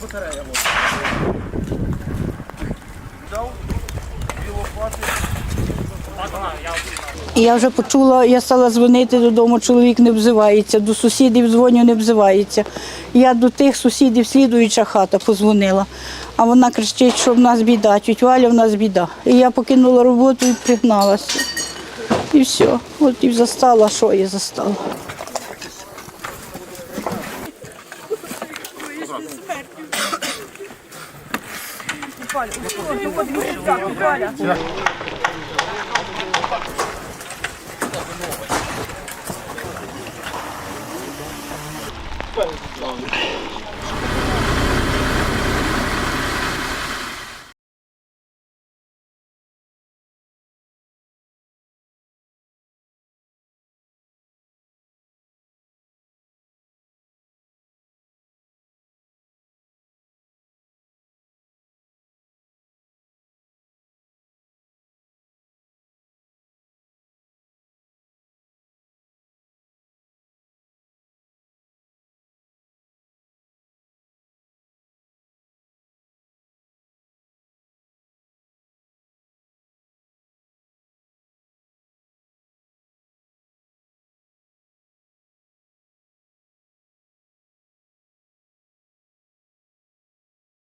Батарея вот. Взяв дві лопати. Ладно, я я вже почула, я стала дзвонити додому, чоловік не взивається, до сусідів дзвоню, не взивається. Я до тих сусідів, слідуюча хата, позвонила. А вона кричить, що в нас біда, тють Валя, в нас біда. І я покинула роботу і пригналася. І все. От і застала, що я застала. そうな。